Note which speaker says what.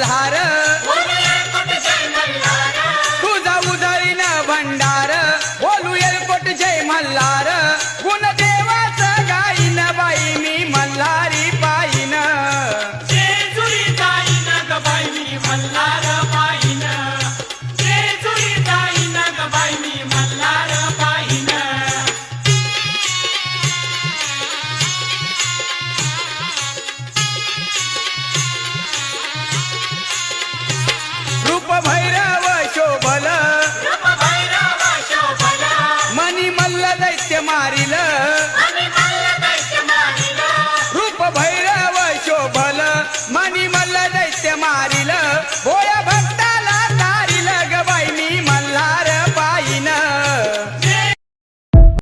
Speaker 1: मल्हार. तुझा उधळीन भंडार. बोलू एलकोट जय मल्हार. गुण मारिलं.